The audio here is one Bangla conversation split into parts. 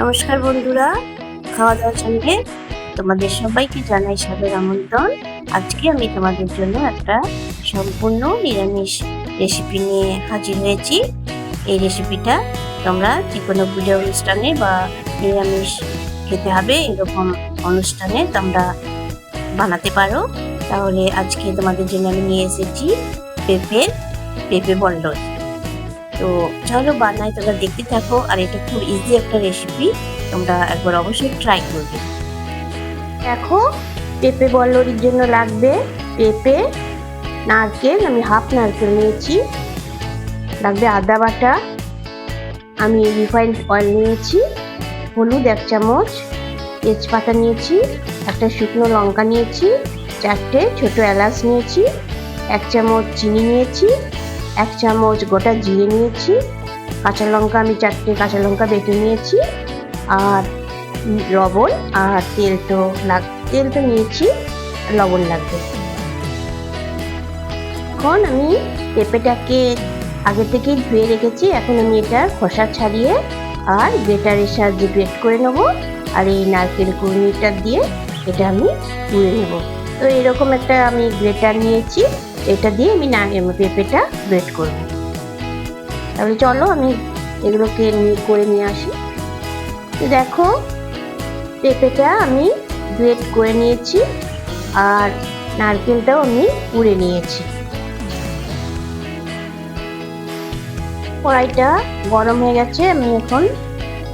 নমস্কার বন্ধুরা খাওয়া দাওয়ার সঙ্গে তোমাদের সবাইকে জানাই সাদর আমন্ত্রণ। আজকে আমি তোমাদের জন্য একটা সম্পূর্ণ নিরামিষ রেসিপি নিয়ে হাজির হয়েছি। এই রেসিপিটা তোমরা যে কোনো পুজো অনুষ্ঠানে বা নিরামিষ খেতে হবে, এরকম অনুষ্ঠানে তোমরা বানাতে পারো। তাহলে আজকে তোমাদের জন্য আমি নিয়ে এসেছি পেঁপের, পেঁপে বল্লর তো চলো বানাই, তোমরা দেখতে থাকো, আর এটা খুব ইজি একটা রেসিপি তোমরা একবার অবশ্যই ট্রাই করবে। দেখো, পেঁপে বল্লরির জন্য লাগবে পেঁপে, নারকেল, আমি হাফ নারকেল নিয়েছি, লাগবে আদা বাটা, আমি রিফাইন্ড অয়েল নিয়েছি, হলুদ এক চামচ, তেজপাতা নিয়েছি, একটা শুকনো লঙ্কা নিয়েছি, চারটে ছোট এলাচ নিয়েছি, এক চামচ চিনি নিয়েছি এক চামচ গোটা জিরে নিয়েছি, কাঁচা লঙ্কা আমি চারটে কাঁচা লঙ্কা বেটে নিয়েছি, আর লবণ আর তেল তো লাগ, তেল তো নিয়েছি, লবণ লাগবে। এখন আমি পেঁপেটাকে আগে থেকেই ধুয়ে রেখেছি, এখন আমি এটা খোসা ছাড়িয়ে আর গ্রেটারের সাহায্যে গ্রেট করে নেব, আর এই নারকেল কুড়মিটা দিয়ে এটা আমি তুলে নেব। তো এরকম একটা আমি গ্রেটার নিয়েছি। এটা দিয়ে আমি না পেঁপেটা গ্রেট করব। তাহলে চলো আমি এগুলোকে করে নিয়ে আসি। দেখো, পেঁপেটা আমি গ্রেট করে নিয়েছি আর নারকেলটাও আমি পুড়ে নিয়েছি। কড়াইটা গরম হয়ে গেছে, আমি এখন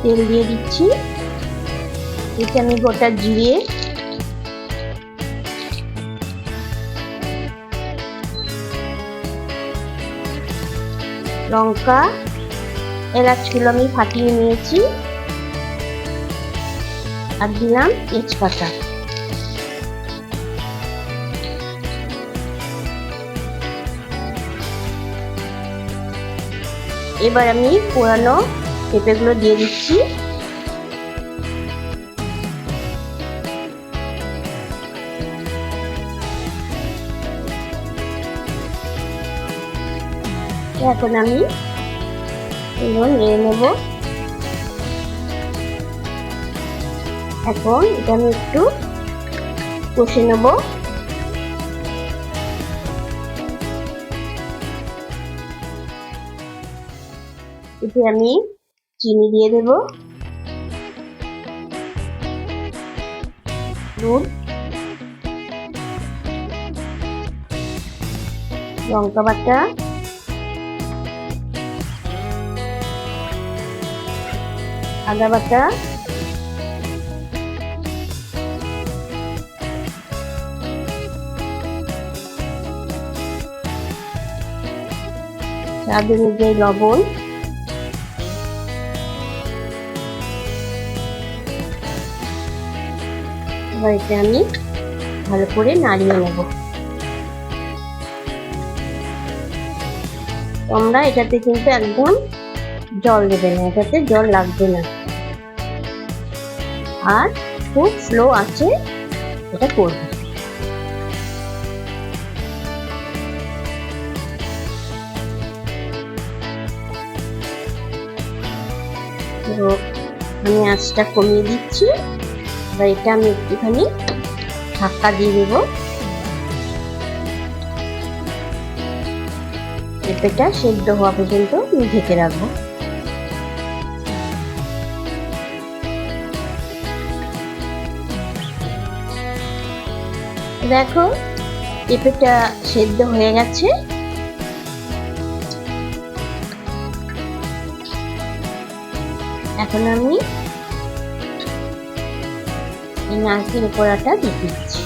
তেল দিয়ে দিচ্ছি। এতে আমি গোটা জিরে লঙ্কা এলাচগুলো আমি ফাটিয়ে নিয়েছি। আর দিলাম তেজপাতা। এবার আমি পোড়ানো পেঁপেগুলো দিয়ে দিচ্ছি। এখন আমি এগুলো নিয়ে নেব। এখন এটা আমি একটু কষে নেব। এতে আমি চিনি দিয়ে দেব। লঙ্কা বাটা। আদা বাটা। স্বাদ অনুযায়ী লবণ। এবার এটা আমি ভালো করে নাড়িয়ে নেব। তোমরা এটাতে কিন্তু একদম জল দেবে না, এটাতে জল লাগবে না। আর খুব স্লো আছে, এটা করবে। তো আমি আঁচটা কমিয়ে দিচ্ছি, এবার এটা আমি একটুখানি ঢাকা দিয়ে দেব। পেঁপেটা সেদ্ধ হওয়া পর্যন্ত আমি ঢেকে রাখব। দেখো পেঁপেটা সেদ্ধ হয়ে গেছে। এখন আমি এই নারকেল কোড়াটা দিয়ে দিচ্ছি।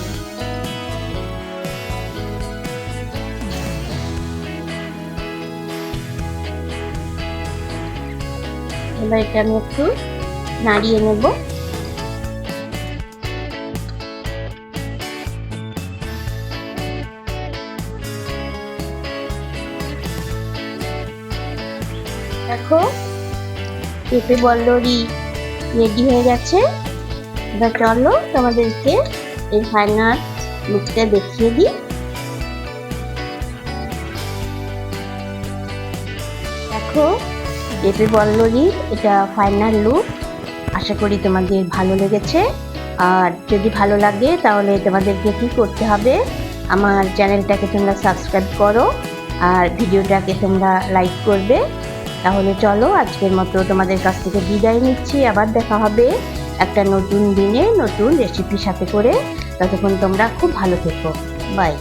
এবার এটা আমি একটু নাড়িয়ে নেব। দেখো পেঁপে বল্লরি রেডি হয়ে গেছে। এবার চলো তোমাদেরকে এই ফাইনাল লুকটা দেখিয়ে দিই। দেখো পেঁপে বল্লরির এটা ফাইনাল লুক আশা করি তোমাদের ভালো লেগেছে। আর যদি ভালো লাগে, তাহলে তোমাদেরকে কি করতে হবে? আমার চ্যানেলটাকে তোমরা সাবস্ক্রাইব করো। আর ভিডিওটাকে তোমরা লাইক করবে। তাহলে চলো, আজকের মতো তোমাদের কাছ থেকে বিদায় নিচ্ছি। আবার দেখা হবে একটা নতুন দিনে, নতুন রেসিপির সাথে করে। ততক্ষণ তোমরা খুব ভালো থেকো। বাই